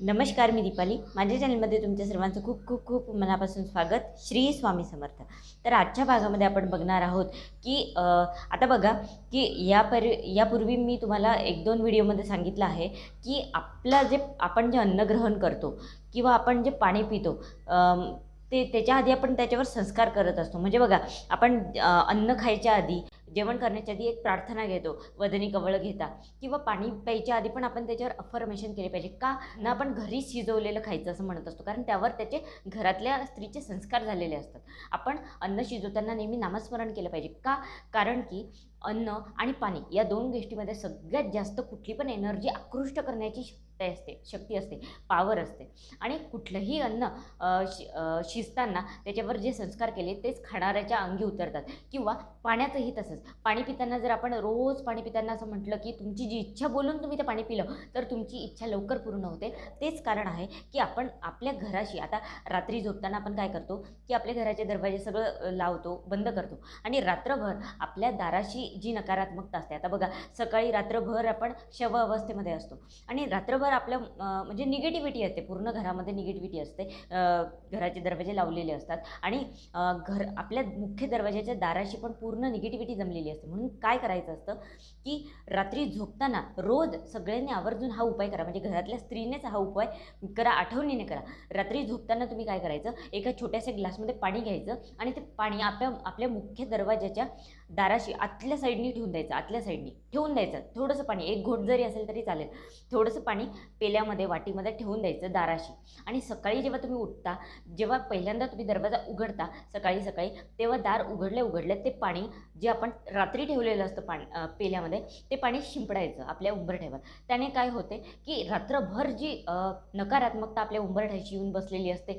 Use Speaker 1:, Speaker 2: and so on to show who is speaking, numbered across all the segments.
Speaker 1: नमस्कार मी दीपाली. माझ्या चॅनलमध्ये तुमच्या सर्वांचं खूप खूप खूप मनापासून स्वागत. श्री स्वामी समर्थ. तर आजच्या भागामध्ये आपण बघणार आहोत की आता बघा की या पर यापूर्वी मी तुम्हाला एक दोन व्हिडिओमध्ये सांगितलं आहे की आपलं जे आपण जे अन्न ग्रहण करतो किंवा आपण जे पाणी पितो ते त्याच्या आधी आपण त्याच्यावर संस्कार करत असतो. म्हणजे बघा आपण अन्न खायच्या आधी जेवण करण्याच्या आधी एक प्रार्थना घेतो वदनी कवळ घेता. किंवा पाणी प्यायच्या आधी पण आपण त्याच्यावर अफर्मेशन केले पाहिजे. का ना आपण घरी शिजवलेलं खायचं असं म्हणत असतो. कारण त्यावर त्याचे घरातल्या स्त्रीचे संस्कार झालेले असतात. आपण अन्न शिजवताना नेहमी नामस्मरण केलं पाहिजे. का? कारण की अन्न आणि पाणी या दोन गोष्टीमध्ये सगळ्यात जास्त कुठली पण एनर्जी आकृष्ट करण्याची ते असते शक्ती असते पावर असते. आणि कुठलंही अन्न शि शिजताना त्याच्यावर जे संस्कार केले तेच खाणाऱ्याच्या अंगी उतरतात. किंवा पाण्याचंही तसंच. पाणी पिताना जर आपण रोज पाणी पिताना असं म्हटलं की तुमची जी इच्छा बोलून तुम्ही ते पाणी पिलं तर तुमची इच्छा लवकर पूर्ण होते. तेच कारण आहे की आपण आपल्या घराशी आता रात्री झोपताना आपण काय करतो की आपल्या घराचे दरवाजे सगळं लावतो बंद करतो. आणि रात्रभर आपल्या दाराशी जी नकारात्मकता असते आता बघा सकाळी रात्रभर आपण शव अवस्थेमध्ये असतो. आणि रात्रभर घरभर आपल्या म्हणजे निगेटिव्हिटी असते. पूर्ण घरामध्ये निगेटिव्हिटी असते. घराचे दरवाजे लावलेले असतात. आणि घर आपल्या मुख्य दरवाजाच्या दाराशी पण पूर्ण निगेटिव्हिटी जमलेली असते. म्हणून काय करायचं असतं की रात्री झोपताना रोज सगळ्यांनी आवर्जून हा उपाय करा. म्हणजे घरातल्या स्त्रीनेच हा उपाय करा आठवणीने करा. रात्री झोपताना तुम्ही काय करायचं? एका छोट्याशा ग्लासमध्ये पाणी घ्यायचं आणि ते पाणी आपल्या आपल्या मुख्य दरवाज्याच्या दाराशी आतल्या साईडनी ठेवून द्यायचं. आतल्या साईडनी ठेवून द्यायचं. थोडंसं पाणी एक घोट जरी असेल तरी चालेल. थोडंसं पाणी पेल्यामध्ये वाटीमध्ये ठेवून द्यायचं दाराशी. आणि सकाळी जेव्हा तुम्ही उठता जेव्हा पहिल्यांदा तुम्ही दरवाजा उघडता सकाळी सकाळी तेव्हा दार उघडले उघडले ते पाणी जे आपण रात्री ठेवलेलं असतं पाणी पेल्यामध्ये ते पाणी शिंपडायचं आपल्या उंबरठ्यावर. त्याने काय होते की रात्रभर जी नकारात्मकता आपल्या उंबरठ्याशी येऊन बसलेली असते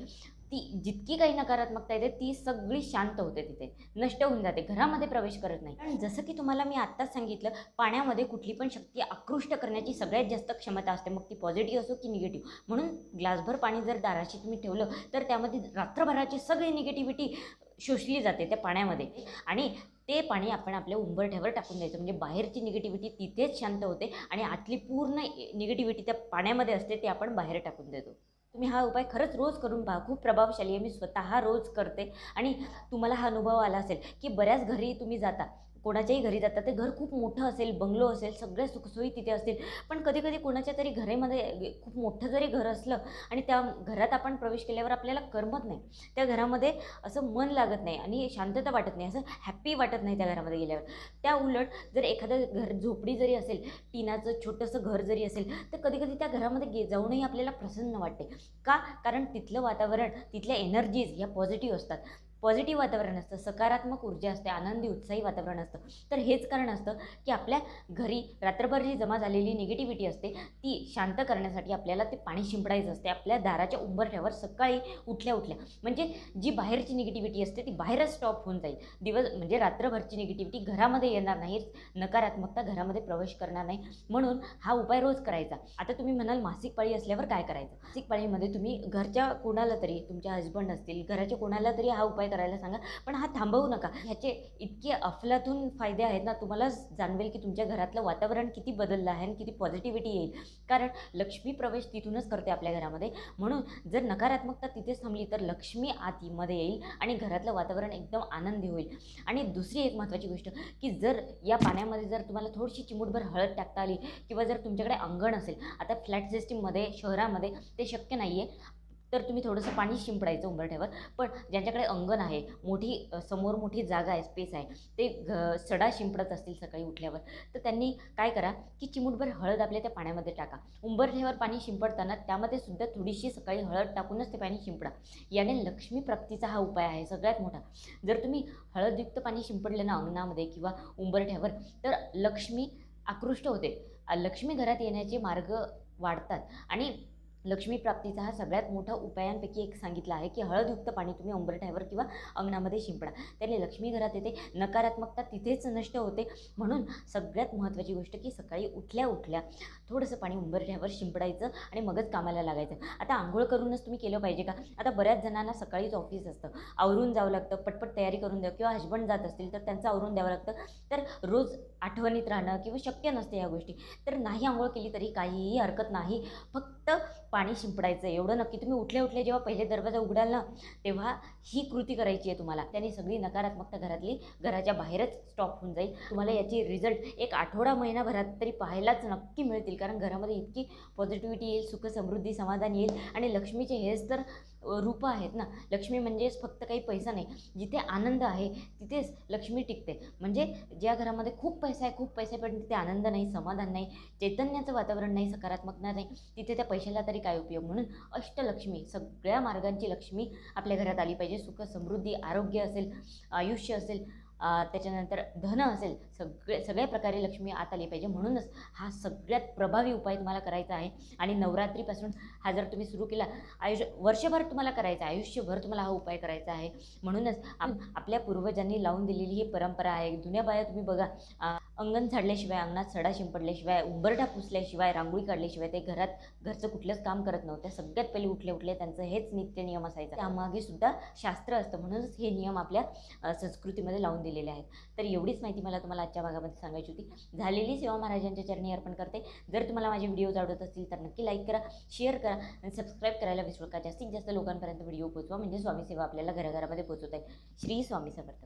Speaker 1: ती जितकी काही नकारात्मकता येते ती सगळी शांत होते तिथे. नष्ट होऊन जाते घरामध्ये प्रवेश करत नाही. कारण जसं की तुम्हाला मी आत्ताच सांगितलं पाण्यामध्ये कुठली पण शक्ती आकृष्ट करण्याची सगळ्यात जास्त क्षमता असते. मग ती पॉझिटिव्ह असो की निगेटिव्ह म्हणून ग्लासभर पाणी जर दाराशी तुम्ही ठेवलं तर त्यामध्ये रात्रभराची सगळी निगेटिव्हिटी शोषली जाते त्या पाण्यामध्ये. आणि ते पाणी आपण आपल्या उंबरठ्यावर टाकून द्यायचं. म्हणजे बाहेरची निगेटिव्हिटी तिथेच शांत होते आणि आतली पूर्ण निगेटिव्हिटी त्या पाण्यामध्ये असते ते आपण बाहेर टाकून देतो. तुम्ही हा उपाय खरंच रोज करून पहा. खूप प्रभावशाली आहे. मी स्वतः रोज करते. आणि तुम्हाला हा अनुभव आला असेल की बऱ्याच घरी तुम्ही जाता. कोणाच्याही घरी जातात ते घर खूप मोठं असेल बंगलो असेल सगळ्या सुखसोयी तिथे असतील. पण कधी कधी कोणाच्या तरी घरामध्ये खूप मोठं जरी घर असलं आणि त्या घरात आपण प्रवेश केल्यावर आपल्याला करमत नाही. त्या घरामध्ये असं मन लागत नाही आणि शांतता वाटत नाही असं हॅप्पी वाटत नाही त्या घरामध्ये गेल्यावर. त्या उलट जर एखादं घर झोपडी जरी असेल टिनाचं छोटंसं घर जरी असेल तर कधी कधी त्या घरामध्ये गे जाऊनही आपल्याला प्रसन्न वाटते. का? कारण तिथलं वातावरण तिथल्या एनर्जीज ह्या पॉझिटिव्ह असतात. पॉझिटिव्ह वातावरण असतं सकारात्मक ऊर्जा असते आनंदी उत्साही वातावरण असतं. तर हेच कारण असतं की आपल्या घरी रात्रभर जी जमा झालेली निगेटिव्हिटी असते ती शांत करण्यासाठी आपल्याला ते पाणी शिंपडायचं असते. आपल्या दाराच्या उंबरठ्यावर सकाळी उठल्या उठल्या म्हणजे जी बाहेरची निगेटिव्हिटी असते ती बाहेरच स्टॉप होऊन जाईल. दिवस म्हणजे रात्रभरची निगेटिव्हिटी घरामध्ये येणार नाही नकारात्मकता घरामध्ये प्रवेश करणार नाही. म्हणून हा उपाय रोज करायचा. आता तुम्ही म्हणाल मासिक पाळी असल्यावर काय करायचं? मासिक पाळीमध्ये तुम्ही घरच्या कोणाला तरी तुमच्या हजबंड असतील घराच्या कोणाला तरी हा उपाय करायला सांगा. पण हा थांबवू नका. ह्याचे इतके अफलातून फायदे आहेत ना तुम्हाला जाणवेल की तुमच्या घरातलं वातावरण किती बदललं आहे आणि किती पॉझिटिव्हिटी येईल. कारण लक्ष्मी प्रवेश तिथूनच करते आपल्या घरामध्ये. म्हणून जर नकारात्मकता तिथेच थांबली तर लक्ष्मी आतीमध्ये येईल आणि घरातलं वातावरण एकदम आनंदी होईल. आणि दुसरी एक महत्त्वाची गोष्ट की जर या पाण्यामध्ये जर तुम्हाला थोडीशी चिमूटभर हळद टाकता आली किंवा जर तुमच्याकडे अंगण असेल आता फ्लॅट सिस्टीममध्ये शहरामध्ये ते शक्य नाही आहे तर तुम्ही थोडंसं पाणी शिंपडायचं उंबरठ्यावर. पण ज्यांच्याकडे अंगण आहे मोठी समोर मोठी जागा आहे स्पेस आहे ते घ सडा शिंपडत असतील सकाळी उठल्यावर. तर त्यांनी काय करा की चिमूटभर हळद आपल्या त्या पाण्यामध्ये टाका. उंबरठ्यावर पाणी शिंपडताना त्यामध्ये सुद्धा थोडीशी सकाळी हळद टाकूनच ते पाणी शिंपडा. याने लक्ष्मी प्राप्तीचा हा उपाय आहे सगळ्यात मोठा. जर तुम्ही हळदयुक्त पाणी शिंपडले ना अंगणामध्ये किंवा उंबरठ्यावर तर लक्ष्मी आकृष्ट होते. लक्ष्मी घरात येण्याचे मार्ग वाढतात आणि लक्ष्मी प्राप्तीचा हा सगळ्यात मोठा उपायांपैकी एक सांगितला आहे की हळदयुक्त पाणी तुम्ही उंबरठ्यावर किंवा अंगणामध्ये शिंपडा. त्याने लक्ष्मी घरात येते नकारात्मकता तिथेच नष्ट होते. म्हणून सगळ्यात महत्त्वाची गोष्ट की सकाळी उठल्या उठल्या थोडंसं पाणी उंबरठ्यावर शिंपडायचं आणि मगच कामाला लागायचं. आता आंघोळ करूनच तुम्ही केलं पाहिजे का? आता बऱ्याच जणांना सकाळीच ऑफिस असतं. आवरून जावं लागतं पटपट तयारी करून द्यावं किंवा हजबंड जात असतील तर त्यांचं आवरून द्यावं लागतं. तर रोज आठवणीत राहणं किंवा शक्य नसते ह्या गोष्टी. तर नाही आंघोळ केली तरी काहीही हरकत नाही. फक्त फक्त पाणी शिंपडायचं. एवढं नक्की तुम्ही उठले उठले जेव्हा पहिले दरवाजा उघडाल ना तेव्हा ही कृती करायची आहे तुम्हाला. त्याने सगळी नकारात्मकता घरातली घराच्या बाहेरच स्टॉप होऊन जाईल. तुम्हाला याची रिझल्ट एक आठवडा महिनाभरात तरी पाहायलाच नक्की मिळतील. कारण घरामध्ये इतकी पॉझिटिव्हिटी येईल सुख समृद्धी समाधान येईल आणि लक्ष्मीचे हेच तर रूपं आहेत ना. लक्ष्मी म्हणजेच फक्त काही पैसा नाही. जिथे आनंद आहे तिथेच लक्ष्मी टिकते. म्हणजे ज्या घरामध्ये खूप पैसा आहे खूप पैसा पण तिथे आनंद नाही समाधान नाही चैतन्याचं वातावरण नाही सकारात्मकता नाही तिथे त्या पैशाला तरी काय उपयोग? म्हणून अष्टलक्ष्मी सगळ्या मार्गांची लक्ष्मी आपल्या घरात आली पाहिजे. सुख समृद्धी आरोग्य असेल आयुष्य असेल त्याच्यानंतर धन असेल सगळे सगळ्या प्रकारे लक्ष्मी आत आली पाहिजे. म्हणूनच हा सगळ्यात प्रभावी उपाय तुम्हाला करायचा आहे. आणि नवरात्रीपासून हा जर तुम्ही सुरू केला आयुष्य वर्षभर तुम्हाला करायचा आहे. आयुष्यभर तुम्हाला हा उपाय करायचा आहे. म्हणूनच आप आपल्या पूर्वजांनी लावून दिलेली ही परंपरा आहे. जुन्या बाया तुम्ही बघा अंगण झाडल्याशिवाय अंगणात सडा शिंपडल्याशिवाय उंबरठा पुसल्याशिवाय रांगोळी काढल्याशिवाय ते घरात घरचं कुठलंच काम करत नव्हत्या सगळ्यात पहिले उठले उठले त्यांचं हेच नित्य नियम असायचा. त्यामागे सुद्धा शास्त्र असतं. म्हणूनच हे नियम आपल्या संस्कृतीमध्ये लावून दिलेले आहेत. तर एवढीच माहिती मला तुम्हाला आजच्या भागामध्ये सांगायची होती. झालेली सेवा महाराजांच्या चरणी अर्पण करते. जर तुम्हाला माझे व्हिडिओज आवडत असतील तर नक्की लाईक करा शेअर करा आणि सबस्क्राईब करायला विसरू का जास्तीत जास्त लोकांपर्यंत व्हिडिओ पोचवा म्हणजे स्वामी सेवा आपल्याला घराघरामध्ये पोचवता येईल श्री स्वामी समर्थ.